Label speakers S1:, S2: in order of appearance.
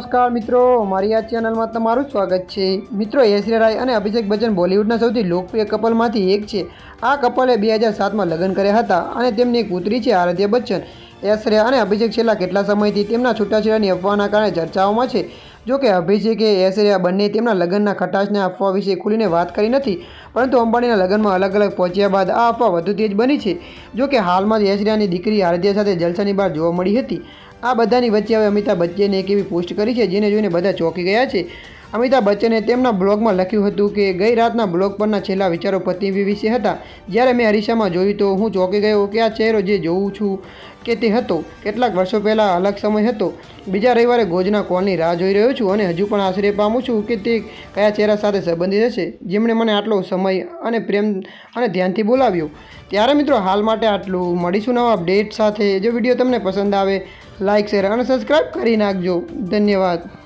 S1: નમસ્કાર મિત્રો, મારી આ ચેનલમાં તમારું સ્વાગત છે. મિત્રો, ઐશ્વર્યા રાય અને અભિષેક બચ્ચન બોલિવૂડના સૌથી લોકપ્રિય કપલમાંથી એક છે. આ કપલે બે હજાર સાતમાં લગ્ન કર્યા હતા અને તેમની એક પુત્રી છે આરાધ્ય બચ્ચન. ઐશ્વર્યા અને અભિષેક છેલ્લા કેટલા સમયથી તેમના છૂટાછેડાની અફવાના કારણે ચર્ચાઓમાં છે? જો કે અભિષેકે ઐશ્વર્યા બંને તેમના લગ્નના ખટાશને અફવા વિશે ખુલીને વાત કરી નથી, પરંતુ અંબાણીના લગ્નમાં અલગ અલગ પહોંચ્યા બાદ આ અફવા વધુ તેજ બની છે. જો કે હાલમાં જ ઐશ્વર્યાની દીકરી આરાધ્યા સાથે જલસાની બહાર જોવા મળી હતી. આ બધાની વચ્ચે હવે અમિતાભ બચ્ચને એક એવી પોસ્ટ કરી છે, જેને જોઈને બધા ચોંકી ગયા છે. અમિતાભ બચ્ચને તેમના બ્લોગમાં લખ્યું હતું કે, ગઈ રાતના બ્લોગ પરના છેલ્લા વિચારો પતિ વિશે હતા. જ્યારે મેં અરીસામાં જોયું તો હું ચોંકી ગયો કે આ ચહેરો જે જોઉં છું કે તે હતો. કેટલાક વર્ષો પહેલાં અલગ સમય હતો. બીજા રવિવારે ગોજના કોલની રાહ જોઈ રહ્યો છું અને હજુ પણ આશ્ચર્ય પામું છું કે તે કયા ચહેરા સાથે સંબંધિત હશે. જેમણે મને આટલો સમય અને પ્રેમ અને ધ્યાનથી બોલાવ્યો. ત્યારે મિત્રો, હાલ માટે આટલું. મળીશું નવા અપડેટ સાથે. જો વીડિયો તમને પસંદ આવે લાઇક શેર અને સબસ્ક્રાઈબ કરી નાખજો. ધન્યવાદ.